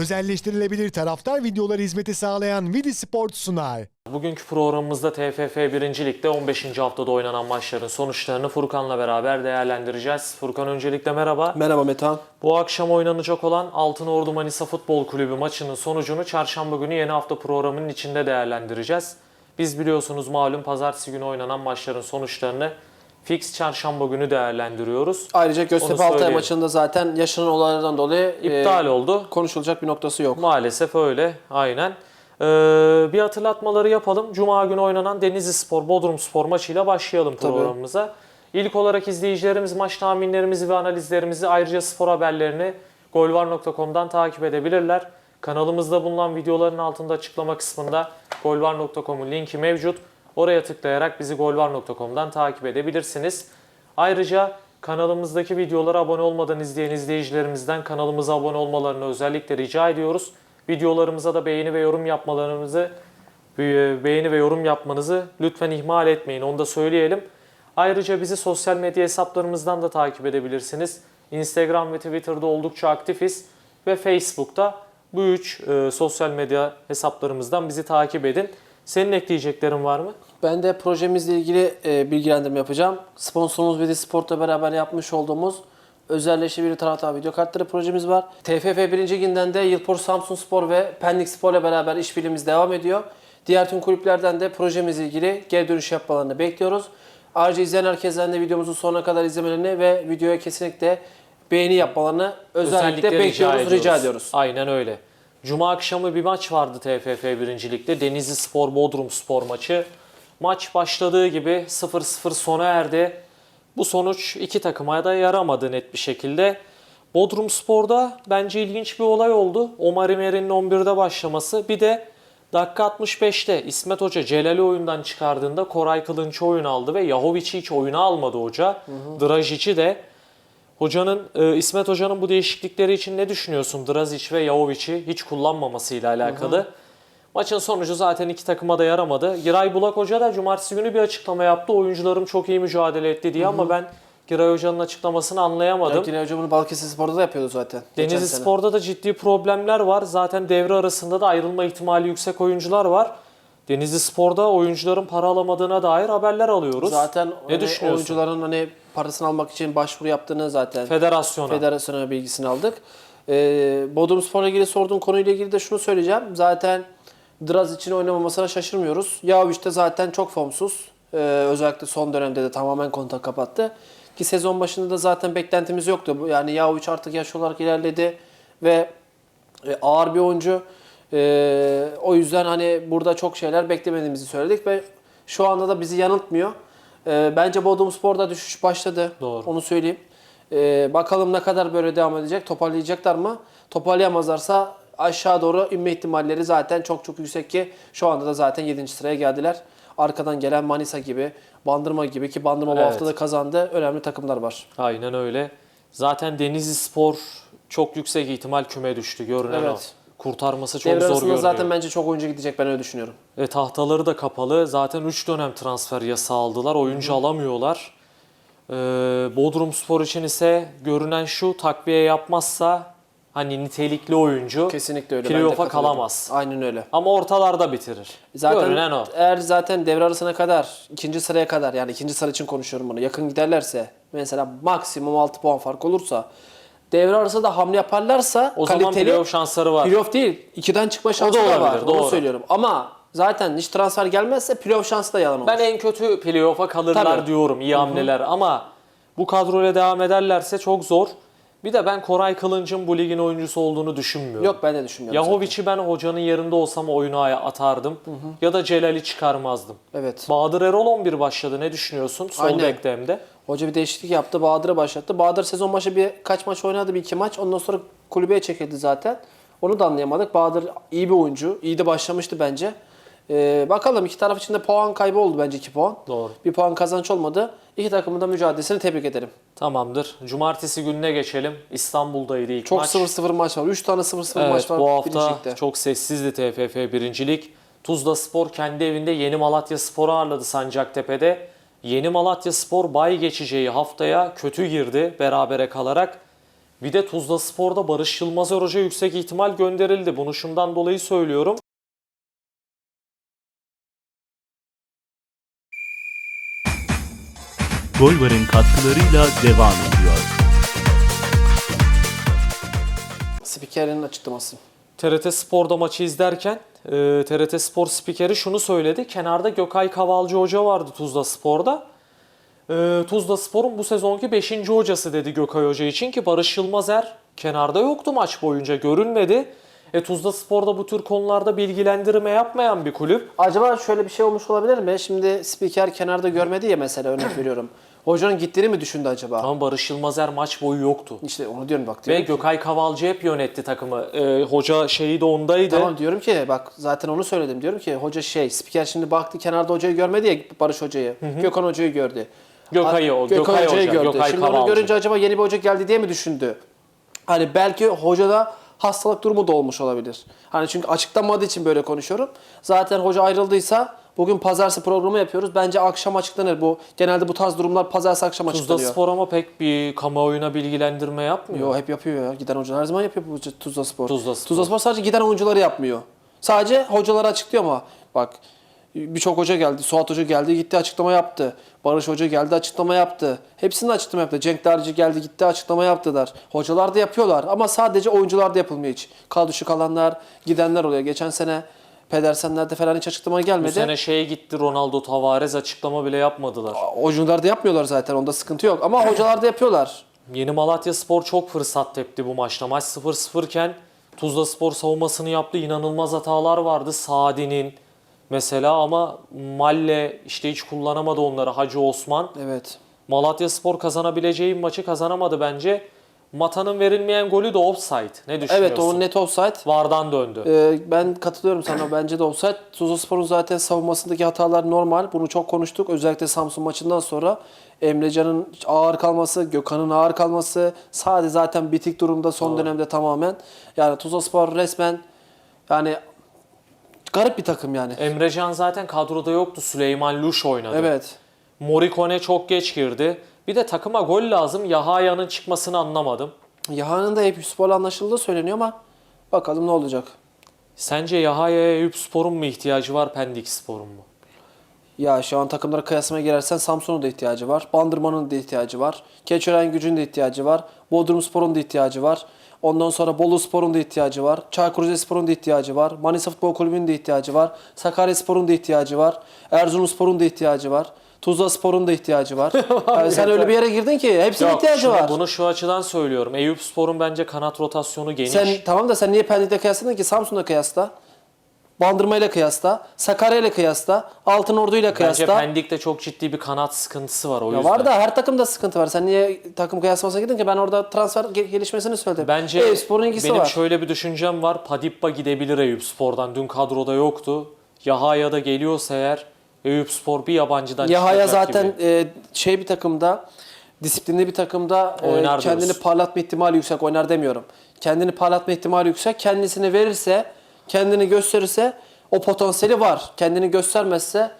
Özelleştirilebilir taraftar videoları hizmeti sağlayan Vidi Sport sunar. Bugünkü programımızda TFF 1. Lig'de 15. haftada oynanan maçların sonuçlarını Furkan'la beraber değerlendireceğiz. Furkan öncelikle merhaba. Merhaba Metehan. Bu akşam oynanacak olan Altınordu Manisa Futbol Kulübü maçının sonucunu çarşamba günü yeni hafta programının içinde değerlendireceğiz. Biz biliyorsunuz malum pazartesi günü oynanan maçların sonuçlarını fix çarşamba günü değerlendiriyoruz. Ayrıca Göztepe Altay maçında zaten yaşanan olaylardan dolayı İptal e, oldu. konuşulacak bir noktası yok. Maalesef öyle. Aynen. Ee, bir hatırlatmaları yapalım. Cuma günü oynanan Denizli Spor, Bodrum Spor maçıyla başlayalım Tabii. programımıza. İlk olarak izleyicilerimiz maç tahminlerimizi ve analizlerimizi ayrıca spor haberlerini golvar.com'dan takip edebilirler. Kanalımızda bulunan videoların altında açıklama kısmında golvar.com'un linki mevcut. Oraya tıklayarak bizi golvar.com'dan takip edebilirsiniz. Ayrıca kanalımızdaki videolara abone olmadan izleyen izleyicilerimizden kanalımıza abone olmalarını özellikle rica ediyoruz. Videolarımıza da beğeni ve yorum yapmalarımızı e, beğeni ve yorum yapmanızı lütfen ihmal etmeyin. Onu da söyleyelim. Ayrıca bizi sosyal medya hesaplarımızdan da takip edebilirsiniz. Instagram ve Twitter'da oldukça aktifiz ve Facebook'ta bu üç e, sosyal medya hesaplarımızdan bizi takip edin. Senin ekleyeceklerin var mı? Ben de projemizle ilgili e, bilgilendirme yapacağım. Sponsorumuz Vedi Sport'la beraber yapmış olduğumuz özelleşebilir taraftar video kartları projemiz var. TFF 1. Liginden de Yılpor Samsun Spor ve Pendik Spor'la beraber işbirliğimiz devam ediyor. Diğer tüm kulüplerden de projemizle ilgili geri dönüş yapmalarını bekliyoruz. Ayrıca izleyen herkesten de videomuzu sonuna kadar izlemelerini ve videoya kesinlikle beğeni yapmalarını özellikle, bekliyoruz, rica ediyoruz. Aynen öyle. Cuma akşamı bir maç vardı TFF 1. Lig'de. Denizli Spor Bodrum Spor maçı. Maç başladığı gibi 0-0 sona erdi. Bu sonuç iki takıma da yaramadı net bir şekilde. Bodrum Spor'da bence ilginç bir olay oldu. Omar İmer'in 11'de başlaması. Bir de dakika 65'te İsmet Hoca Celal'i oyundan çıkardığında Koray Kılınç oyun aldı ve Yahovic'i hiç oyuna almadı hoca. Dragic'i de Hocanın e, İsmet Hoca'nın bu değişiklikleri için ne düşünüyorsun? Drazic ve Jovic'i hiç kullanmamasıyla alakalı. Maçın sonucu zaten iki takıma da yaramadı. Giray Bulak Hoca da cumartesi günü bir açıklama yaptı. Oyuncularım çok iyi mücadele etti diye ama ben Giray Hoca'nın açıklamasını anlayamadım. Evet, yine hocam bunu Balıkesir Spor'da da yapıyordu zaten. Denizli. Spor'da da ciddi problemler var. Zaten devre arasında da ayrılma ihtimali yüksek oyuncular var. Denizli Spor'da oyuncuların para alamadığına dair haberler alıyoruz. Zaten ne hani düşünüyorsun? oyuncuların hani parasını almak için başvuru yaptığını zaten Federasyona. federasyona bilgisini aldık. Ee, Bodrum Spor'la ilgili sorduğun konuyla ilgili de şunu söyleyeceğim. Zaten Draz için oynamamasına şaşırmıyoruz. Yavuş da zaten çok formsuz. Ee, özellikle son dönemde de tamamen kontak kapattı. Ki sezon başında da zaten beklentimiz yoktu. Yani Yavuş artık yaş olarak ilerledi ve e, ağır bir oyuncu. E, o yüzden hani burada çok şeyler beklemediğimizi söyledik ve şu anda da bizi yanıltmıyor. E, bence Bodrum Spor'da düşüş başladı. Doğru. Onu söyleyeyim. E, bakalım ne kadar böyle devam edecek. Toparlayacaklar mı? Toparlayamazlarsa aşağı doğru inme ihtimalleri zaten çok çok yüksek ki şu anda da zaten 7. sıraya geldiler. Arkadan gelen Manisa gibi, Bandırma gibi ki Bandırma bu Evet. hafta da kazandı. Önemli takımlar var. Aynen öyle. Zaten Denizli Spor çok yüksek ihtimal küme düştü görünen Evet. o. Kurtarması çok Devre zor arasında görünüyor. zaten bence çok oyuncu gidecek ben öyle düşünüyorum. E, tahtaları da kapalı. Zaten 3 dönem transfer yasağı aldılar. Oyuncu alamıyorlar. E, Bodrum Spor için ise görünen şu takviye yapmazsa hani nitelikli oyuncu Kesinlikle öyle. playoff'a kalamaz. Aynen öyle. Ama ortalarda bitirir. Zaten Görünen o. eğer zaten devre arasına kadar, ikinci sıraya kadar yani ikinci sıra için konuşuyorum bunu. Yakın giderlerse mesela maksimum 6 puan fark olursa devre arası da hamle yaparlarsa O zaman kaliteli playoff şansları var. playoff değil. 2'den çıkma şansı da, olabilir, var. doğru. Onu söylüyorum. Ama zaten hiç transfer gelmezse playoff şansı da yalan olur. Ben en kötü playoff'a kalırlar Tabii. diyorum. iyi hamleler ama bu kadroyla devam ederlerse çok zor. Bir de ben Koray Kılınç'ın bu ligin oyuncusu olduğunu düşünmüyorum. Yok ben de düşünmüyorum. Yahovic'i ben hocanın yerinde olsam oyuna atardım. Ya da Celal'i çıkarmazdım. Evet. Bahadır Erol 11 başladı. Ne düşünüyorsun? Sol bekte hem de. Hoca bir değişiklik yaptı. Bahadır'ı başlattı. Bahadır sezon başı bir kaç maç oynadı? Bir iki maç. Ondan sonra kulübeye çekildi zaten. Onu da anlayamadık. Bahadır iyi bir oyuncu. İyi de başlamıştı bence. Ee, bakalım iki taraf için de puan kaybı oldu bence 2 puan. Doğru. Bir puan kazanç olmadı. İki takımın da mücadelesini tebrik ederim. Tamamdır. Cumartesi gününe geçelim. İstanbul'daydı ilk Çok maç. 0-0 maç var. 3 tane 0-0 Evet, maç var. bu hafta çok sessizdi TFF birincilik. Tuzla Spor kendi evinde Yeni Malatya Spor'u ağırladı Sancaktepe'de. Yeni Malatya Spor bay geçeceği haftaya kötü girdi berabere kalarak. Bir de Tuzla Spor'da Barış Yılmazer Hoca yüksek ihtimal gönderildi. Bunu şundan dolayı söylüyorum. Golvar'ın katkılarıyla devam ediyor. Spikerin açıklaması. TRT Spor'da maçı izlerken e, TRT Spor spikeri şunu söyledi. Kenarda Gökay Kavalcı Hoca vardı Tuzla Spor'da. E, Tuzla Spor'un bu sezonki 5. hocası dedi Gökay Hoca için ki Barış Yılmazer kenarda yoktu maç boyunca görünmedi. E, Tuzla Spor'da bu tür konularda bilgilendirme yapmayan bir kulüp. Acaba şöyle bir şey olmuş olabilir mi? Şimdi spiker kenarda görmedi ya mesela örnek veriyorum. Hocanın gittiğini mi düşündü acaba? Ama Barış Yılmazer maç boyu yoktu. İşte onu diyorum bak. Ve Diyorum ki, Gökay Kavalcı hep yönetti takımı. E, hoca şeyi de ondaydı. tamam diyorum ki bak zaten onu söyledim. Diyorum ki hoca şey spiker şimdi baktı kenarda hocayı görmedi ya Barış hocayı. Gökhan hocayı gördü. Gökay'ı o. Gökhan Gökay hocayı Hoca. gördü. Gökay şimdi onu Kavalcı. görünce acaba yeni bir hoca geldi diye mi düşündü? Hani belki hocada hastalık durumu da olmuş olabilir. Hani çünkü açıklanmadığı için böyle konuşuyorum. Zaten hoca ayrıldıysa bugün pazartesi programı yapıyoruz. Bence akşam açıklanır bu. Genelde bu tarz durumlar pazartesi akşam Tuzla açıklanıyor. Spor ama pek bir kamuoyuna bilgilendirme yapmıyor. Yo hep yapıyor ya. Giden hocalar her zaman yapıyor bu Tuzla Spor. Tuzla Spor. Tuzla Spor sadece giden oyuncuları yapmıyor. Sadece hocaları açıklıyor ama bak birçok hoca geldi. Suat Hoca geldi gitti açıklama yaptı. Barış Hoca geldi açıklama yaptı. Hepsinin açıklama yaptı. Cenk Darcı geldi gitti açıklama yaptılar. Hocalar da yapıyorlar ama sadece oyuncular da yapılmıyor hiç. Kadroşu kalanlar gidenler oluyor. Geçen sene Pedersenler'de falan hiç açıklama Bu gelmedi. sene şeye gitti Ronaldo Tavares açıklama bile yapmadılar. Oyuncular da yapmıyorlar zaten onda sıkıntı yok. Ama hocalar da yapıyorlar. Yeni Malatya Spor çok fırsat tepti bu maçta. Maç 0-0 iken Tuzla Spor savunmasını yaptı. İnanılmaz hatalar vardı. Sadi'nin mesela ama Malle işte hiç kullanamadı onları Hacı Osman. Evet. Malatya Spor kazanabileceği maçı kazanamadı bence. Mata'nın verilmeyen golü de offside. Ne düşünüyorsun? Evet o net offside. Vardan döndü. Ee, ben katılıyorum sana. Bence de offside. Tuzla Spor'un zaten savunmasındaki hatalar normal. Bunu çok konuştuk. Özellikle Samsun maçından sonra Emrecan'ın ağır kalması, Gökhan'ın ağır kalması, Sade zaten bitik durumda son dönemde tamamen. Yani Tuzla Spor resmen yani garip bir takım yani. Emrecan zaten kadroda yoktu. Süleyman Luş oynadı. Evet. Morikone çok geç girdi. Bir de takıma gol lazım. Yahaya'nın çıkmasını anlamadım. Yaha'nın da Eyüp Spor'la anlaşıldığı söyleniyor ama bakalım ne olacak. Sence Yahaya'ya Eyüp Spor'un mu ihtiyacı var, Pendik Spor'un mu? Ya şu an takımlara kıyaslamaya girersen Samsun'un da ihtiyacı var. Bandırma'nın da ihtiyacı var. Keçören Gücü'nün de ihtiyacı var. Bodrum Spor'un da ihtiyacı var. Ondan sonra Bolu Spor'un da ihtiyacı var. Çaykur Rizespor'un da ihtiyacı var. Manisa Futbol Kulübü'nün de ihtiyacı var. Sakarya Spor'un da ihtiyacı var. Erzurum Spor'un da ihtiyacı var. Tuzla Spor'un da ihtiyacı var. Yani sen öyle bir yere girdin ki hepsinin Yok, ihtiyacı şimdi var. Bunu şu açıdan söylüyorum. Eyüp Spor'un bence kanat rotasyonu geniş. Sen tamam da sen niye Pendik'le kıyasladın ki? Samsun'la kıyasla. Bandırma ile kıyasla, Sakarya ile kıyasla, Altınordu ile bence kıyasla. Pendik'te çok ciddi bir kanat sıkıntısı var o Ya yüzden. var da her takımda sıkıntı var. Sen niye takım kıyaslamasına gidin ki? Ben orada transfer ge- gelişmesini söyledim. Bence Eyüpspor'un ilgisi benim var. şöyle bir düşüncem var. Padippa gidebilir Eyüp Spor'dan. Dün kadroda yoktu. Yahaya da geliyorsa eğer Eyüp Spor bir yabancıdan Yahaya çıkacak zaten gibi. e, şey bir takımda, disiplinli bir takımda e, Oynar kendini diyorsun. parlatma ihtimali yüksek. Oynar demiyorum. Kendini parlatma ihtimali yüksek. Kendisini verirse, kendini gösterirse o potansiyeli var. Kendini göstermezse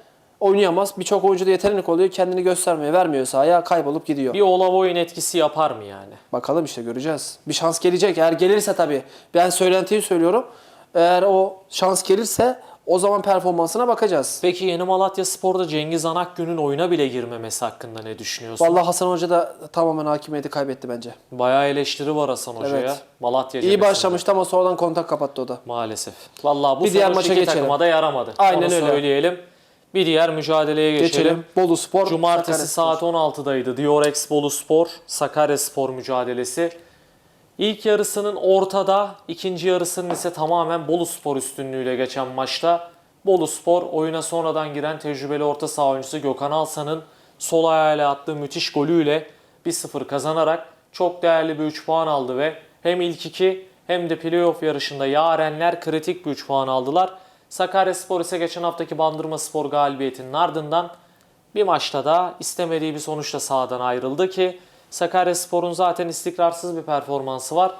oynayamaz. Birçok oyuncu da yetenek oluyor. Kendini göstermeye vermiyor sahaya kaybolup gidiyor. Bir Olavoy'un etkisi yapar mı yani? Bakalım işte göreceğiz. Bir şans gelecek. Eğer gelirse tabii. Ben söylentiyi söylüyorum. Eğer o şans gelirse o zaman performansına bakacağız. Peki Yeni Malatya Spor'da Cengiz Anakgün'ün oyuna bile girmemesi hakkında ne düşünüyorsun? Vallahi Hasan Hoca da tamamen hakimiyeti kaybetti bence. Bayağı eleştiri var Hasan Hoca'ya. Evet. Malatya İyi başlamıştı ama sonradan kontak kapattı o da. Maalesef. Vallahi bu Bir diğer maça iki geçelim. takıma da yaramadı. Aynen Onu öyle. söyleyelim. Bir diğer mücadeleye geçelim. Geçelim. Bolu Spor. Cumartesi Sakarya saat 16'daydı. Diorex Bolu Spor, Sakarya Spor mücadelesi. İlk yarısının ortada, ikinci yarısının ise tamamen Bolu Spor üstünlüğüyle geçen maçta Bolu Spor oyuna sonradan giren tecrübeli orta saha oyuncusu Gökhan Alsan'ın sol ayağıyla attığı müthiş golüyle 1-0 kazanarak çok değerli bir 3 puan aldı ve hem ilk iki hem de playoff yarışında Yarenler kritik bir 3 puan aldılar. Sakarya Spor ise geçen haftaki Bandırma Spor galibiyetinin ardından bir maçta da istemediği bir sonuçla sahadan ayrıldı ki Sakaryaspor'un zaten istikrarsız bir performansı var.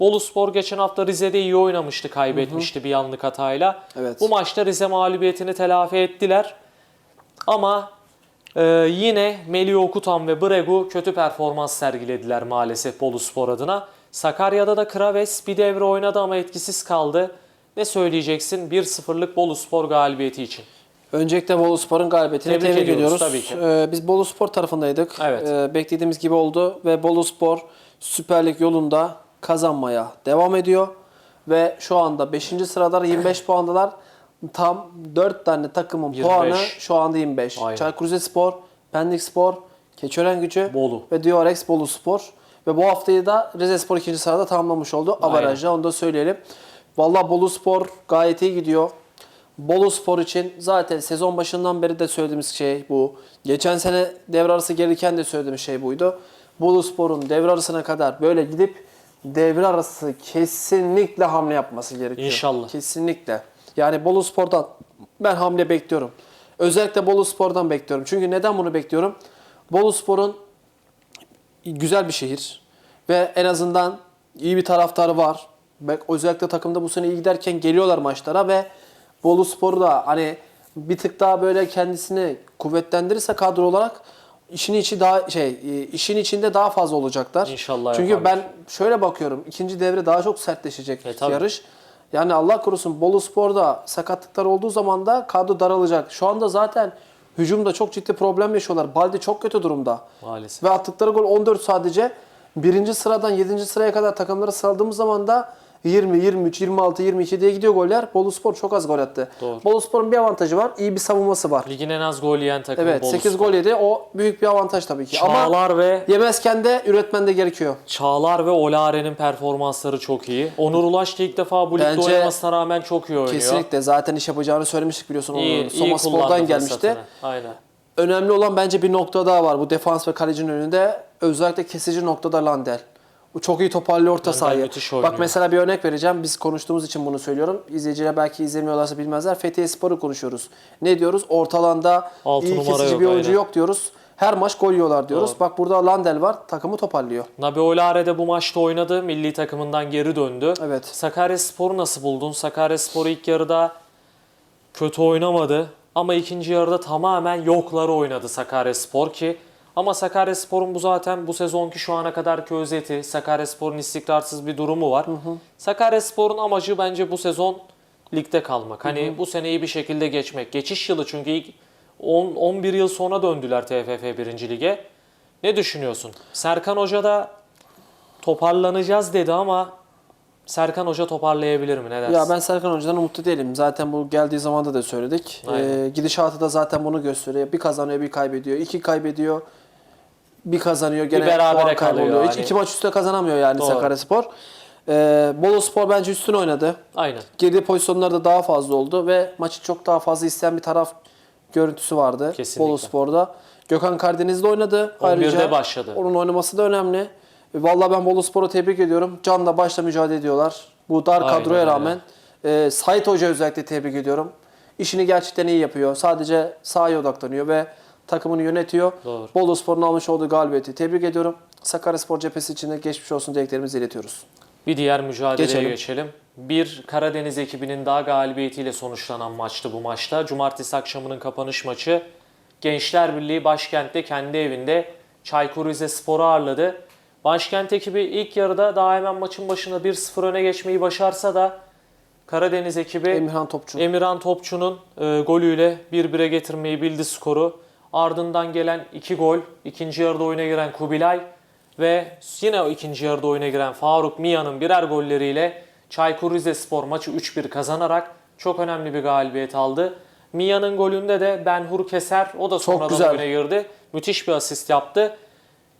Bolu Spor geçen hafta Rize'de iyi oynamıştı, kaybetmişti bir yanlık hatayla. Evet. Bu maçta Rize mağlubiyetini telafi ettiler. Ama e, yine Melih Okutan ve Bregu kötü performans sergilediler maalesef Bolu Spor adına. Sakarya'da da Kraves bir devre oynadı ama etkisiz kaldı. Ne söyleyeceksin 1-0'lık Bolu Spor galibiyeti için? Öncelikle Bolu Spor'un galibiyetini Tebrik tebrik, ediyoruz, tabii ki. Ee, biz Bolu Spor tarafındaydık. Evet. Ee, beklediğimiz gibi oldu ve Bolu Spor Süper Lig yolunda kazanmaya devam ediyor. Ve şu anda 5. sıradalar 25 puandalar. Tam 4 tane takımın 25. puanı şu anda 25. Aynen. Çaykur Rizespor, Pendik Spor, Keçören Gücü Bolu. ve Diorex Bolu Spor. Ve bu haftayı da Rizespor 2. sırada tamamlamış oldu. Avarajla onu da söyleyelim. Vallahi Bolu Spor gayet iyi gidiyor. Bolu Spor için zaten sezon başından beri de söylediğimiz şey bu. Geçen sene devre arası gelirken de söylediğimiz şey buydu. Bolu Spor'un devre arasına kadar böyle gidip devre arası kesinlikle hamle yapması gerekiyor. İnşallah. Kesinlikle. Yani Bolu Spor'dan ben hamle bekliyorum. Özellikle Bolu Spor'dan bekliyorum. Çünkü neden bunu bekliyorum? Bolu Spor'un güzel bir şehir ve en azından iyi bir taraftarı var. Özellikle takımda bu sene iyi giderken geliyorlar maçlara ve Bolu Spor'u da hani bir tık daha böyle kendisini kuvvetlendirirse kadro olarak işin içi daha şey e, işin içinde daha fazla olacaklar. İnşallah Çünkü yaparlar. ben şöyle bakıyorum. ikinci devre daha çok sertleşecek E, tabii. yarış. Yani Allah korusun Bolu Spor'da sakatlıklar olduğu zaman da kadro daralacak. Şu anda zaten hücumda çok ciddi problem yaşıyorlar. Baldi çok kötü durumda. Maalesef. Ve attıkları gol 14 sadece. Birinci sıradan 7. sıraya kadar takımları sıraladığımız zaman da 20, 23, 26, 22 diye gidiyor goller. Bolu Spor çok az gol attı. Doğru. Bolu Spor'un bir avantajı var. iyi bir savunması var. Ligin en az gol yiyen takımı Evet Bolu 8 Spor. gol yedi. O büyük bir avantaj tabii ki. Ama Çağlar ve yemezken de üretmen de gerekiyor. Çağlar ve Olare'nin performansları çok iyi. Onur Ulaş da ilk defa bu ligde Bence oynamasına rağmen çok iyi oynuyor. Kesinlikle. Zaten iş yapacağını söylemiştik biliyorsun. İyi, Onu. iyi Soma kullandı Spor'dan gelmişti. fırsatını. Aynen. Önemli olan bence bir nokta daha var bu defans ve kalecinin önünde. Özellikle kesici noktada Landel. Çok iyi toparlıyor orta sahayı. oynuyor. Bak mesela bir örnek vereceğim. Biz konuştuğumuz için bunu söylüyorum. İzleyiciler belki izlemiyorlarsa bilmezler. Fethiye Spor'u konuşuyoruz. Ne diyoruz? Orta alanda Altı iyi kesici yok, bir oyuncu aynen. yok diyoruz. Her maç gol yiyorlar diyoruz. Doğru. Bak burada Landel var. Takımı toparlıyor. Nabi Olare de bu maçta oynadı. Milli takımından geri döndü. Evet. Sakaryaspor'u nasıl buldun? Sakaryaspor ilk yarıda kötü oynamadı. Ama ikinci yarıda tamamen yokları oynadı Sakaryaspor ki ama Sakaryaspor'un bu zaten bu sezonki şu ana kadarki özeti. Sakaryaspor'un istikrarsız bir durumu var. Sakaryaspor'un amacı bence bu sezon ligde kalmak. Hani bu seneyi bir şekilde geçmek. Geçiş yılı çünkü ilk 10 11 yıl sonra döndüler TFF 1. Lige. Ne düşünüyorsun? Serkan Hoca da toparlanacağız dedi ama Serkan Hoca toparlayabilir mi? Ne dersin? Ya ben Serkan Hoca'dan umutlu değilim. Zaten bu geldiği zamanda da söyledik. Aynen. Ee, gidişatı da zaten bunu gösteriyor. Bir kazanıyor, bir kaybediyor. İki kaybediyor, bir kazanıyor. Gene berabere puan kalıyor kayboluyor. Hiç hani. iki maç üstte kazanamıyor yani Doğru. Sakaryaspor. Ee, Bolu Spor bence üstün oynadı. Aynen. Girdiği pozisyonlar da daha fazla oldu ve maçı çok daha fazla isteyen bir taraf görüntüsü vardı Kesinlikle. Bolu Spor'da. Gökhan Karadeniz'de oynadı. 11'de başladı. Onun oynaması da önemli. E, Vallahi ben Bolu Spor'u tebrik ediyorum. Canla başla mücadele ediyorlar. Bu dar Aynen kadroya rağmen. E, Sait Hoca özellikle tebrik ediyorum. İşini gerçekten iyi yapıyor. Sadece sahaya odaklanıyor ve takımını yönetiyor. Doğru. Bolu Spor'un almış olduğu galibiyeti tebrik ediyorum. Sakaryaspor cephesi için de geçmiş olsun dileklerimizi iletiyoruz. Bir diğer mücadeleye geçelim. Geçelim. Bir Karadeniz ekibinin daha galibiyetiyle sonuçlanan maçtı bu maçta. Cumartesi akşamının kapanış maçı. Gençler Birliği başkentte kendi evinde Çaykur Rizespor'u ağırladı. Başkent ekibi ilk yarıda daha hemen maçın başında 1-0 öne geçmeyi başarsa da Karadeniz ekibi Emirhan Topçu. Emirhan Topçu'nun e, golüyle 1-1'e getirmeyi bildi skoru. Ardından gelen 2 gol, ikinci yarıda oyuna giren Kubilay ve yine o ikinci yarıda oyuna giren Faruk Mia'nın birer golleriyle Çaykur Rizespor maçı 3-1 kazanarak çok önemli bir galibiyet aldı. Mia'nın golünde de Benhur Keser, o da sonradan güzel. oyuna girdi. Müthiş bir asist yaptı.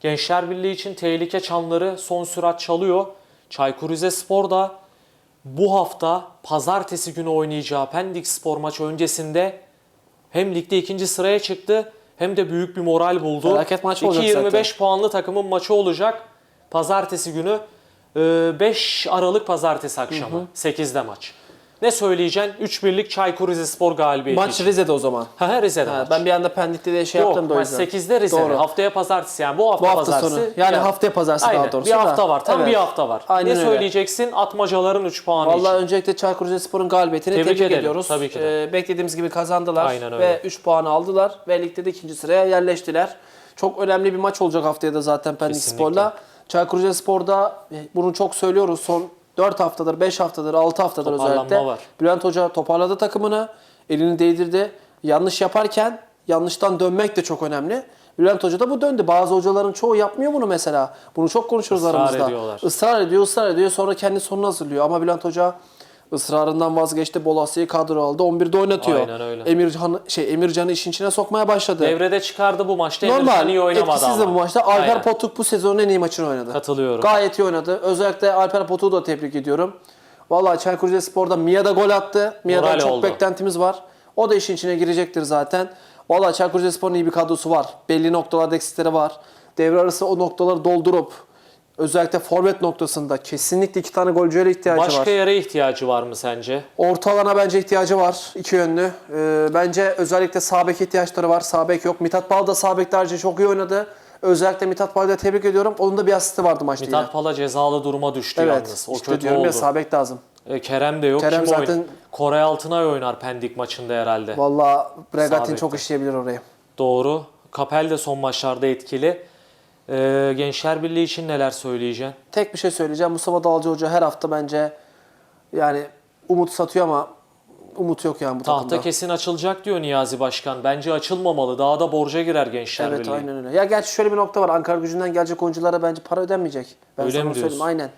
Gençler Birliği için tehlike çanları son sürat çalıyor. Çaykur Rizespor da bu hafta pazartesi günü oynayacağı Pendik Spor maçı öncesinde hem ligde ikinci sıraya çıktı hem de büyük bir moral buldu. Felaket maç olacak 2-25 puanlı takımın maçı olacak. Pazartesi günü e, 5 Aralık pazartesi akşamı 8'de maç. Ne söyleyeceksin? 3-1'lik Çaykur Rizespor galibiyeti Maç için. Rize'de o zaman. Ha, ha, Rize'de Ha, maç. ben bir anda Pendik'te de şey Yok, yaptım da o yüzden. 8'de Rize'de. Doğru. Haftaya pazartesi yani. Bu hafta, Bu hafta pazartesi. sonu. Yani bir- haftaya pazartesi Aynen, daha doğrusu Bir da. hafta var. Tam Evet. bir hafta var. Aynen ne öyle. söyleyeceksin? Atmacaların 3 puanı için. Vallahi öncelikle Çaykur Rizespor'un galibiyetini Tebrik tebrik, edelim, ediyoruz. tabii ki de. Ee, beklediğimiz gibi kazandılar Aynen öyle. ve 3 puanı aldılar ve ligde de ikinci sıraya yerleştiler. Çok önemli bir maç olacak haftaya da zaten Pendik. Spor'la. Çaykur Rizespor'da e, bunu çok söylüyoruz. Son 4 haftadır, 5 haftadır, 6 haftadır Toparlanma özellikle. var. Bülent Hoca toparladı takımını. Elini değdirdi. Yanlış yaparken yanlıştan dönmek de çok önemli. Bülent Hoca da bu döndü. Bazı hocaların çoğu yapmıyor bunu mesela. Bunu çok konuşuyoruz Israr aramızda. ediyorlar. Israr ediyor, ısrar ediyor. Sonra kendi sonunu hazırlıyor. Ama Bülent Hoca ısrarından vazgeçti. Bolasya'yı kadro aldı. 11'de oynatıyor. Aynen öyle. Emircan şey Emircan'ı işin içine sokmaya başladı. Devrede çıkardı bu maçta. Emircan Normal. iyi oynamadı Etkisiz de ama. bu maçta. Alper Aynen. Potuk bu sezonun en iyi maçını oynadı. Katılıyorum. Gayet iyi oynadı. Özellikle Alper Potuk'u da tebrik ediyorum. Vallahi Çaykur Rizespor'da Mia da gol attı. Mia'dan Moral çok oldu. beklentimiz var. O da işin içine girecektir zaten. Vallahi Çaykur Rizespor'un iyi bir kadrosu var. Belli noktalarda eksikleri var. Devre arası o noktaları doldurup özellikle forvet noktasında kesinlikle iki tane golcüye ihtiyacı Başka var. yere ihtiyacı var mı sence? Orta alana bence ihtiyacı var. iki yönlü. Ee, bence özellikle sağ bek ihtiyaçları var. Sağ bek yok. Mithat Bal da sağ beklerce çok iyi oynadı. Özellikle Mithat Bal'ı da tebrik ediyorum. Onun da bir asisti vardı maçta yine. Mithat Pala cezalı duruma düştü Evet. yalnız. O işte kötü diyorum oldu. ya sağ bek lazım. E, Kerem de yok. Kerem Kim zaten- oynar? Koray Altınay oynar Pendik maçında herhalde. Vallahi Bregatin çok bekte. işleyebilir oraya. Doğru. Kapel de son maçlarda etkili. E, Gençler Birliği için neler söyleyeceksin? Tek bir şey söyleyeceğim. Mustafa Dalcı Hoca her hafta bence yani umut satıyor ama umut yok yani bu Tahta takımda. kesin açılacak diyor Niyazi Başkan. Bence açılmamalı. Daha da borca girer Gençler Evet Birliği. aynen öyle. Ya gerçi şöyle bir nokta var. Ankara gücünden gelecek oyunculara bence para ödenmeyecek. Ben Öyle sana mi onu söyleyeyim. diyorsun? Aynen.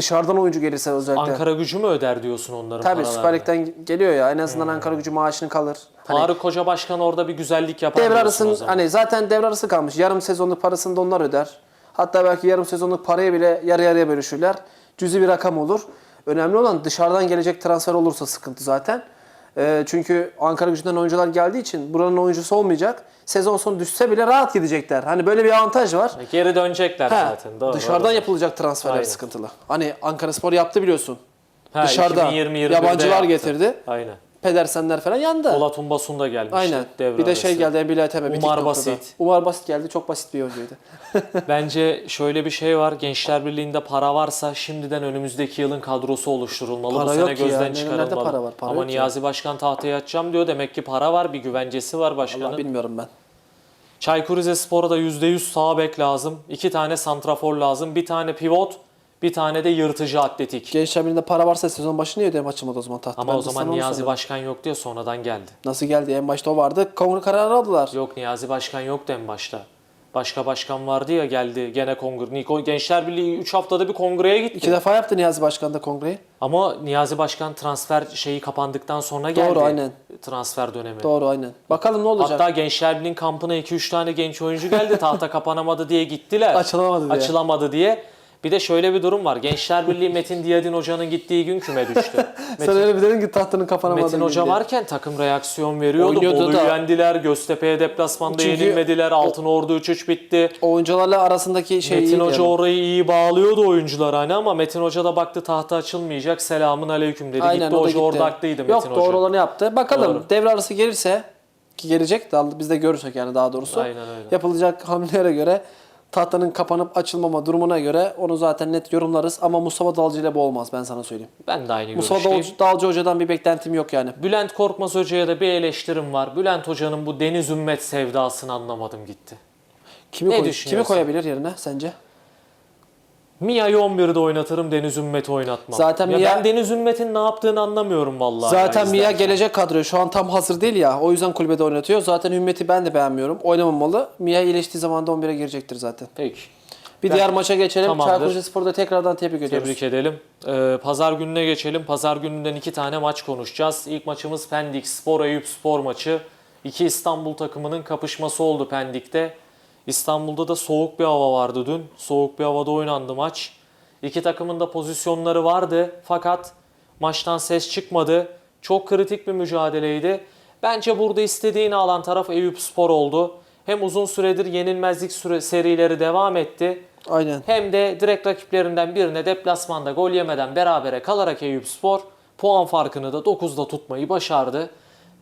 Dışarıdan oyuncu gelirse özellikle. Ankara gücü mü öder diyorsun onların Tabii paralarını? Süper Lig'den geliyor ya. En azından Ankara gücü maaşını kalır. Hani Tarık Hoca Başkan orada bir güzellik yapar devre diyorsun o arası zaman. hani zaten devre arası kalmış. Yarım sezonluk parasını da onlar öder. Hatta belki yarım sezonluk parayı bile yarı yarıya bölüşürler. Cüzi bir rakam olur. Önemli olan dışarıdan gelecek transfer olursa sıkıntı zaten. Ee, çünkü Ankara gücünden oyuncular geldiği için buranın oyuncusu olmayacak. Sezon sonu düşse bile rahat gidecekler. Hani böyle bir avantaj var. Geri dönecekler Ha, zaten. Doğru, dışarıdan doğru. yapılacak transferler Aynen. sıkıntılı. Hani Ankara Spor yaptı biliyorsun. Ha, Dışarıda 2020-21'de yabancılar yaptı. getirdi. Aynen. Pedersenler falan yandı. Polat Umbasun da gelmişti. Aynen. devre bir de arası. şey geldi Embil Eteme. Umar. Basit. Umar Basit geldi. Çok basit bir oyuncuydu. Bence şöyle bir şey var. Gençler Birliği'nde para varsa şimdiden önümüzdeki yılın kadrosu oluşturulmalı. Para Bu sene yok ki ya. gözden Nerede çıkarılmalı. para var? Para Ama yok ki. Niyazi Başkan tahtaya atacağım diyor. Demek ki para var. Bir güvencesi var başkanın. Allah bilmiyorum ben. Çaykur Rizespor'a da %100 sağ bek lazım. iki tane santrafor lazım. Bir tane pivot. Bir tane de yırtıcı atletik. Gençler Birliği'nde para varsa sezon başı niye ödeme açılmadı o zaman tahta? Ama Ben o de sana zaman onu Niyazi soruyorum. Başkan yok diye sonradan geldi. Nasıl geldi? En başta o vardı. Kongre kararı aldılar. Yok Niyazi Başkan yoktu en başta. Başka başkan vardı ya geldi gene kongre. Niko- Gençler Birliği 3 haftada bir kongreye gitti. İki defa yaptı Niyazi Başkan da kongreyi. Ama Niyazi Başkan transfer şeyi kapandıktan sonra geldi. Doğru, aynen. Transfer dönemi. Doğru aynen. Bakalım ne olacak? Hatta Gençler Birliği'nin kampına 2-3 tane genç oyuncu geldi. Tahta kapanamadı diye gittiler. Açılamadı diye. Açılamadı diye. Bir de şöyle bir durum var. Gençler Birliği Metin Diyadin Hoca'nın gittiği gün küme düştü. Sen Metin, öyle bir dedin ki tahtının kapanamadığını Metin Hoca diye. varken takım reaksiyon veriyordu. Oynuyordu Bolu'yu da. yendiler. Göztepe'ye deplasmanda Çünkü yenilmediler. Altın Ordu 3-3 bitti. Oyuncularla arasındaki şey Metin Hoca yani. orayı iyi bağlıyordu oyuncular hani ama Metin Hoca da baktı tahta açılmayacak. Selamun aleyküm dedi. Aynen gitti Hoca gitti. orada haklıydı Metin Yok Hoca. doğru olanı yaptı. Bakalım Doğru. devre arası gelirse ki gelecek biz de görürsek yani daha doğrusu. Aynen öyle. Yapılacak hamlelere göre tahtanın kapanıp açılmama durumuna göre onu zaten net yorumlarız ama Mustafa Dalcı ile bu olmaz ben sana söyleyeyim. Ben de aynı Mustafa görüşteyim. Dalcı, Dalcı hocadan bir beklentim yok yani. Bülent Korkmaz Hoca'ya da bir eleştirim var. Bülent Hoca'nın bu Deniz Ümmet sevdasını anlamadım gitti. Kimi, Ne koy- kimi düşünüyorsun? koyabilir yerine sence? Mia'yı 11'de oynatırım, Deniz Ümmet'i oynatmam. Zaten ya Mia- ben Deniz Ümmet'in ne yaptığını anlamıyorum vallahi. Zaten ya Mia gelecek kadroya şu an tam hazır değil ya. O yüzden kulübede oynatıyor. Zaten Ümmet'i ben de beğenmiyorum. Oynamamalı. Mia iyileştiği zaman da 11'e girecektir zaten. Peki. Bir Ben- diğer maça geçelim. Tamamdır. Çaykur Rizespor'da tekrardan tebrik ediyoruz. Tebrik edelim. Ee, Pazar gününe geçelim. Pazar gününden iki tane maç konuşacağız. İlk maçımız Pendik Spor Eyüp Spor maçı. İki İstanbul takımının kapışması oldu Pendik'te. İstanbul'da da soğuk bir hava vardı dün. Soğuk bir havada oynandı maç. İki takımın da pozisyonları vardı fakat maçtan ses çıkmadı. Çok kritik bir mücadeleydi. Bence burada istediğini alan taraf Eyüp Spor oldu. Hem uzun süredir yenilmezlik süre serileri devam etti. Aynen. Hem de direkt rakiplerinden birine deplasmanda gol yemeden berabere kalarak Eyüpspor puan farkını da 9'da tutmayı başardı.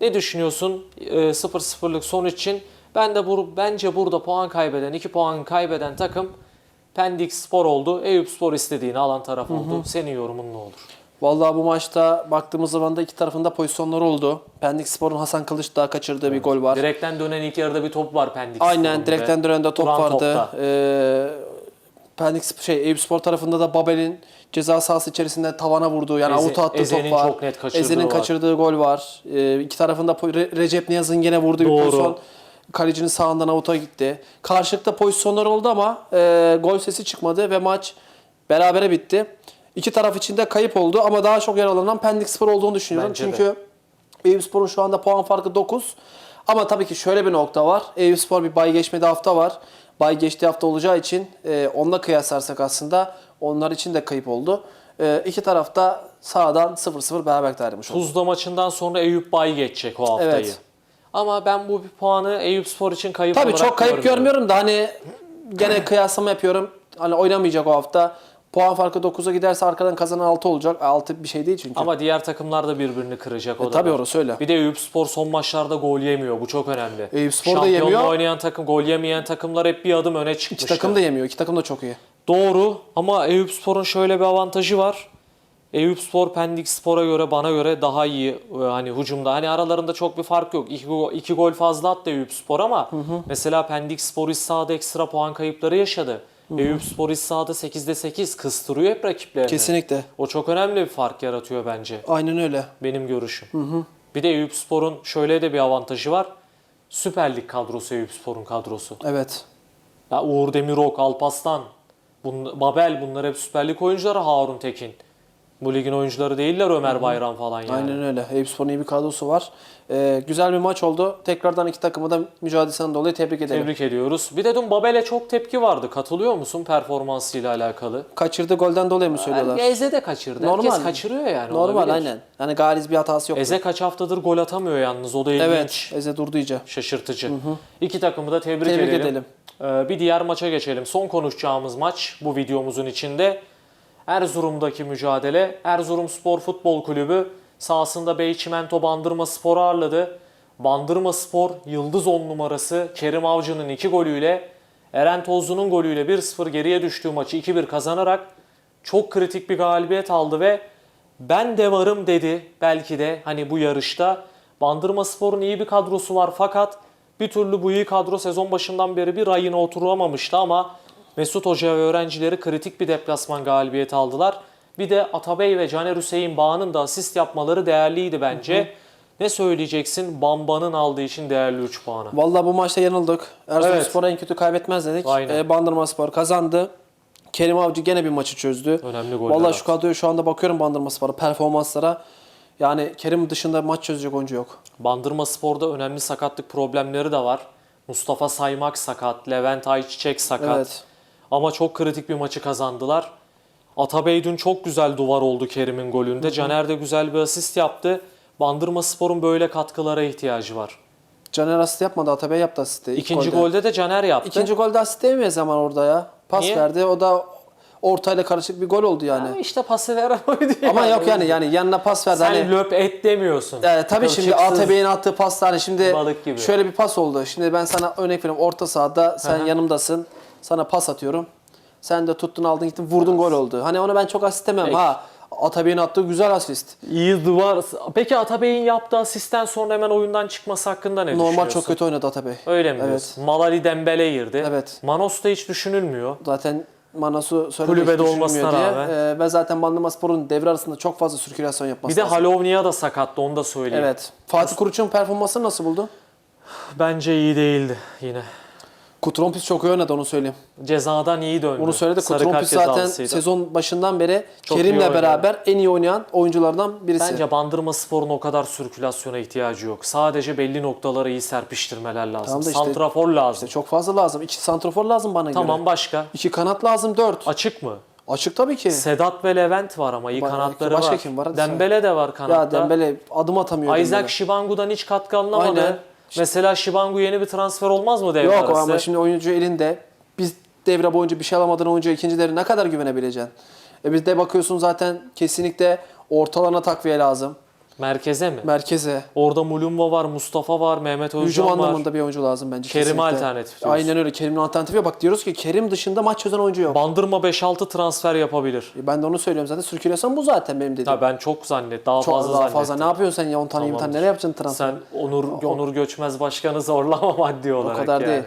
Ne düşünüyorsun e, 0-0'lık sonuç için? Ben de bu, bence burada puan kaybeden, 2 puan kaybeden takım Pendik Spor oldu. Eyüpspor istediğini alan taraf oldu. Senin yorumun ne olur? Vallahi bu maçta baktığımız zaman da iki tarafında pozisyonları oldu. Pendik Spor'un Hasan Kılıç daha kaçırdığı bir gol var. Direkten dönen ilk yarıda bir top var Pendik Aynen direkten ve dönende top duran vardı. topta. Ee, Pendik şey Eyüp Spor tarafında da Babel'in ceza sahası içerisinde tavana vurduğu yani Eze- avuta attığı Eze'nin top var. çok net kaçırdığı Eze'nin kaçırdığı gol var. Ee, iki tarafında Recep Niyaz'ın gene vurduğu bir Doğru. pozisyon. Kalecinin sağından avuta gitti. Karşılıkta pozisyonlar oldu ama e, gol sesi çıkmadı ve maç berabere bitti. İki taraf için de kayıp oldu ama daha çok yaralanan Pendik Spor olduğunu düşünüyorum. Bence. Çünkü Eyüp Spor'un şu anda puan farkı 9. Ama tabii ki şöyle bir nokta var. Eyüp Spor bir bay geçmedi hafta var. Bay geçtiği hafta olacağı için e, onunla kıyaslarsak aslında onlar için de kayıp oldu. E, iki tarafta sağdan 0-0 beraber ayrılmış oldu. Tuzla maçından sonra Eyüp Bay geçecek o haftayı. Evet. Ama ben bu bir puanı Eyüp Spor için kayıp Tabii olarak çok kayıp görmüyorum. görmüyorum da hani gene kıyaslama yapıyorum. Hani oynamayacak o hafta. Puan farkı 9'a giderse arkadan kazanan 6 olacak. 6 bir şey değil çünkü. Ama diğer takımlar da birbirini kıracak o da. E, tabii var. orası öyle. Bir de Eyüp Spor son maçlarda gol yemiyor. Bu çok önemli. Eyüp Spor da yemiyor. oynayan takım, gol yemeyen takımlar hep bir adım öne çıkmıştı. İki takım da yemiyor. İki takım da çok iyi. Doğru ama Eyüp Spor'un şöyle bir avantajı var. Eyüp Spor Pendik Spor'a göre bana göre daha iyi e, hani hücumda. Hani aralarında çok bir fark yok. İki, go- iki gol fazla attı Eyüp Spor ama mesela Pendik Spor iç sahada ekstra puan kayıpları yaşadı. Eyüp Spor iç sahada 8'de 8 kıstırıyor hep rakiplerini. Kesinlikle. O çok önemli bir fark yaratıyor bence. Aynen öyle. Benim görüşüm. Bir de Eyüp Spor'un şöyle de bir avantajı var. Süper Lig kadrosu Eyüp Spor'un kadrosu. Evet. Ya Uğur Demirok, Alpaslan, bun, Babel bunlar hep Süper Lig oyuncuları Harun Tekin. Bu ligin oyuncuları değiller Ömer Bayram falan yani. Aynen öyle. Eyüp Spor'un iyi bir kadrosu var. Ee, güzel bir maç oldu. Tekrardan iki takımı da mücadelesinden dolayı tebrik edelim. Tebrik ediyoruz. Bir de dün Babel'e çok tepki vardı. Katılıyor musun performansıyla alakalı? Kaçırdığı golden dolayı mı söylüyorlar? Eze de kaçırdı. Normal. Herkes kaçırıyor yani. Normal olabilir. aynen. Yani galiz bir hatası yok. Eze kaç haftadır gol atamıyor yalnız. O da ilginç. Evet. Eze durdu iyice. Şaşırtıcı. İki takımı da tebrik, Tebrik edelim. edelim. Ee, bir diğer maça geçelim. Son konuşacağımız maç bu videomuzun içinde. Erzurum'daki mücadele. Erzurum Spor Futbol Kulübü sahasında Beyçimento Bandırma Spor'u ağırladı. Bandırma Spor yıldız 10 numarası Kerim Avcı'nın 2 golüyle Eren Tozlu'nun golüyle 1-0 geriye düştüğü maçı 2-1 kazanarak çok kritik bir galibiyet aldı ve ben de varım dedi belki de hani bu yarışta. Bandırma Spor'un iyi bir kadrosu var fakat bir türlü bu iyi kadro sezon başından beri bir rayına oturamamıştı ama Mesut Hoca ve öğrencileri kritik bir deplasman galibiyeti aldılar. Bir de Atabey ve Caner Hüseyin Bağ'ın da asist yapmaları değerliydi bence. Ne söyleyeceksin Bamba'nın aldığı için değerli 3 puanı? Vallahi bu maçta yanıldık. Erzurum Evet. Spor'a en kötü kaybetmez dedik. Aynen. Ee, Bandırma Spor kazandı. Kerim Avcı gene bir maçı çözdü. Önemli goller attı. şu kadroya şu anda bakıyorum Bandırma Spor'a performanslara. Yani Kerim dışında maç çözecek oyuncu yok. Bandırma Spor'da önemli sakatlık problemleri de var. Mustafa Saymak sakat, Levent Ayçiçek sakat. Evet. Ama çok kritik bir maçı kazandılar. Atabey dün çok güzel duvar oldu Kerim'in golünde. Caner de güzel bir asist yaptı. Bandırma Spor'un böyle katkılara ihtiyacı var. Caner asist yapmadı. Atabey yaptı asisti. İkinci golde. golde de Caner yaptı. İkinci golde asist değmeyiz zaman orada ya. Pas Niye? verdi. O da ortayla karışık bir gol oldu yani. Ama işte pası veren oydu Ama yok yani yani yanına pas verdi. Sen hani, löp et demiyorsun. Yani tabii şimdi Kılçıksız. ATB'nin attığı paslar hani şimdi şöyle bir pas oldu. Şimdi ben sana örnek vereyim. Orta sahada sen Aha. yanımdasın. Sana pas atıyorum. Sen de tuttun aldın gittin vurdun gol oldu. Hani onu ben çok asist demem Peki. ha. ATB'nin attığı güzel asist. İyi duvar. Peki Atabey'in yaptığı asisten sonra hemen oyundan çıkması hakkında ne Normal düşünüyorsun? çok kötü oynadı Atabey. Öyle mi Evet. diyorsun? Malali Dembele girdi. Evet. Manos da hiç düşünülmüyor. Zaten Manas'u söylemek Kulübede olmasına diye. rağmen. Ee, ve zaten Bandırma Spor'un devre arasında çok fazla sirkülasyon yapması Bir de lazım. Halovnia da sakattı onu da söyleyeyim. Evet. Fatih Kuruç'un performansını nasıl buldu? Bence iyi değildi yine. Kutrompis çok iyi oynadı onu söyleyeyim. Cezadan iyi döndü. Onu söyledi. Sarı Kutrompis kart zaten cezasıydı. sezon başından beri Çok iyi Kerim'le beraber en iyi oynayan oyunculardan birisi. Bence Bandırma Spor'un o kadar sirkülasyona ihtiyacı yok. Sadece belli noktalara iyi serpiştirmeler lazım. Tamam da işte- Santrafor lazım. Çok fazla lazım. İki santrofor lazım bana tamam göre. başka. İki kanat lazım dört. Açık mı? Açık tabii ki. Sedat ve Levent var ama iyi Ba- kanatları başka var. kim var? Hadi. Dembele de var kanatta. ya Dembele adım atamıyor. Isaac Dembele. Shibangu'dan hiç katkı alınamadı. Aynen. Mesela Shibangu yeni bir transfer olmaz mı devre Yok arası? ama şimdi oyuncu elinde. Biz devre boyunca bir şey alamadığın oyuncuya ikinci devre ne kadar güvenebileceksin? E biz de bakıyorsun zaten kesinlikle ortalana takviye lazım. Merkeze mi? Merkeze. Orada Mulumba var, Mustafa var, Mehmet Özcan Hücum var. anlamında bir oyuncu lazım bence. Kerim'e kesinlikle. alternatif diyorsun. Aynen öyle. Kerim'in alternatifi. Bak diyoruz ki Kerim dışında maç çözen oyuncu yok. Bandırma 5-6 transfer yapabilir. E ben de onu söylüyorum zaten. Sirkülasyon bu zaten benim dediğim. Ha ben çok zannet, daha Çok fazla daha zannettim. fazla. Ne yapıyorsun sen ya 10 tane 20 tane nereye yapacaksın transfer? Sen Onur Onur Göçmez Başkanı zorlama maddi olarak kadar yani. değil.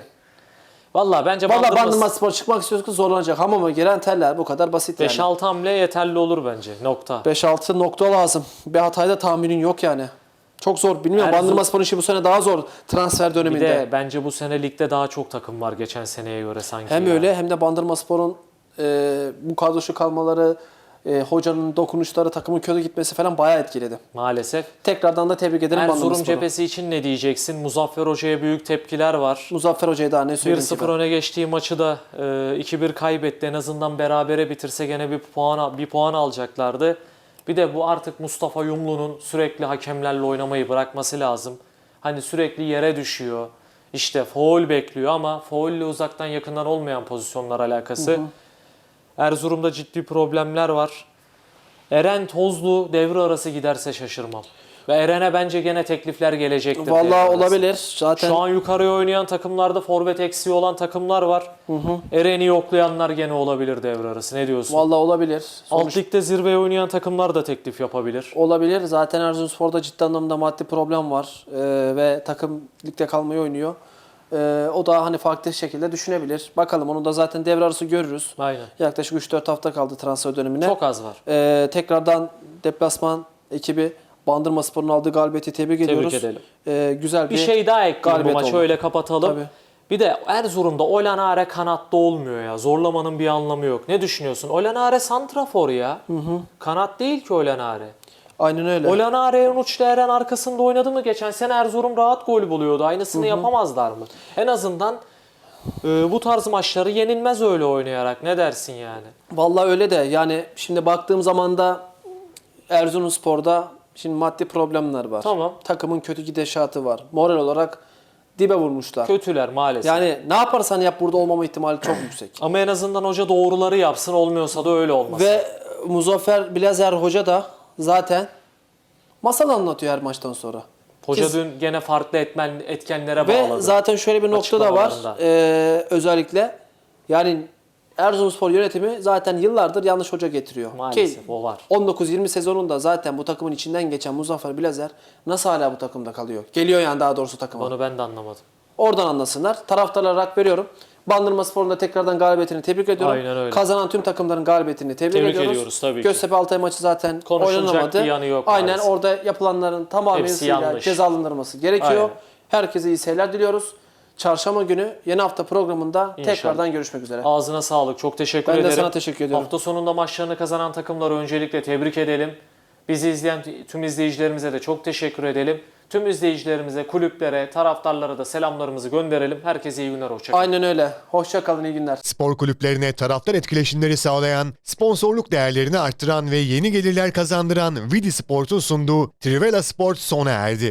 Valla bence Valla Bandırma Bandırma Spor çıkmak istiyorsa zorlanacak. Hamama giren teller bu kadar basit yani. 5-6 hamle yeterli olur bence. Nokta. 5-6 nokta lazım. Bir Hatay'da tahminin yok yani. Çok zor. Bilmiyorum. Erzurum- Bandırma Spor'un işi bu sene daha zor transfer Bir döneminde. de bence bu sene ligde daha çok takım var geçen seneye göre sanki. Hem ya. öyle hem de Bandırma Spor'un e, bu kadroşu kalmaları, e, hocanın dokunuşları, takımın kötü gitmesi falan bayağı etkiledi. Maalesef. Tekrardan da tebrik ederim Erzurum cephesi için ne diyeceksin? Muzaffer Hoca'ya büyük tepkiler var. Muzaffer Hoca'ya daha ne söyleyeyim ki 1-0 ben? öne geçtiği maçı da e, 2-1 kaybetti. En azından berabere bitirse gene bir puan bir puan alacaklardı. Bir de bu artık Mustafa Yumlu'nun sürekli hakemlerle oynamayı bırakması lazım. Hani sürekli yere düşüyor. İşte foul bekliyor ama faulle uzaktan yakından olmayan pozisyonlar alakası. Erzurum'da ciddi problemler var. Eren Tozlu devre arası giderse şaşırmam. Ve Eren'e bence gene teklifler gelecektir. Vallahi olabilir. Zaten Şu an yukarıya oynayan takımlarda forvet eksiği olan takımlar var. Eren'i yoklayanlar gene olabilir devre arası. Ne diyorsun? vallahi olabilir. Alt Sonuç ligde zirveye oynayan takımlar da teklif yapabilir. olabilir. Zaten Erzurumspor'da ciddi anlamda maddi problem var. E, ve takım ligde kalmayı oynuyor. E, o da hani farklı şekilde düşünebilir. Bakalım onu da zaten devre arası görürüz. Aynen. Yaklaşık 3-4 hafta kaldı transfer dönemine. Çok az var. Ee, tekrardan deplasman ekibi Bandırma Spor'un aldığı galibiyeti tebrik, ediyoruz. edelim. Ee, güzel bir, Bir şey daha ekleyeyim bu maçı öyle kapatalım. Tabii. Bir de Erzurum'da Olanare kanatta olmuyor ya. Zorlamanın bir anlamı yok. Ne düşünüyorsun? Olanare santrafor ya. Kanat değil ki Olanare. Aynen öyle. Olanare Unuçlu Eren arkasında oynadı mı? Geçen sene Erzurum rahat gol buluyordu. Aynısını yapamazlar mı? En azından e, bu tarz maçları yenilmez öyle oynayarak. Ne dersin yani? Vallahi öyle de yani şimdi baktığım zaman da Erzurumspor'da şimdi maddi problemler var. Tamam. Takımın kötü gidişatı var. Moral olarak dibe vurmuşlar. Kötüler maalesef. Yani ne yaparsan yap burada olmama ihtimali çok yüksek. Ama en azından hoca doğruları yapsın. Olmuyorsa da öyle olmasın. Ve Muzaffer Bilazer Hoca da zaten masal anlatıyor her maçtan sonra. hoca Kes- dün gene farklı etmen, etkenlere Ve bağladı. zaten şöyle bir nokta da var. Açıklamalarında. Ee, özellikle yani Erzurumspor yönetimi zaten yıllardır yanlış hoca getiriyor. Maalesef o var. 19-20 sezonunda zaten bu takımın içinden geçen Muzaffer Bilazer nasıl hala bu takımda kalıyor? Geliyor yani daha doğrusu takıma. Onu ben de anlamadım. Oradan anlasınlar. Taraftarlara hak veriyorum. Bandırma Spor'un da tekrardan galibiyetini tebrik ediyorum. Aynen öyle. Kazanan tüm takımların galibiyetini tebrik, Tebrik ediyoruz. ediyoruz tabii. Göztepe Altay maçı zaten oynanamadı. yanı yok Aynen maalesef. orada yapılanların tamamıyla cezalandırılması gerekiyor. Aynen. Herkese iyi seyirler diliyoruz. Çarşamba günü yeni hafta programında İnşallah. tekrardan görüşmek üzere. Ağzına sağlık. Çok teşekkür Ben de ederim. sana teşekkür ediyorum. Hafta sonunda maçlarını kazanan takımları öncelikle tebrik edelim. Bizi izleyen tüm izleyicilerimize de çok teşekkür edelim. Tüm izleyicilerimize, kulüplere, taraftarlara da selamlarımızı gönderelim. Herkese iyi günler, hoşçakalın. Aynen öyle. Hoşça kalın, iyi günler. Spor kulüplerine taraftar etkileşimleri sağlayan, sponsorluk değerlerini arttıran ve yeni gelirler kazandıran Vidi Sport'un sunduğu Trivela Sport sona erdi.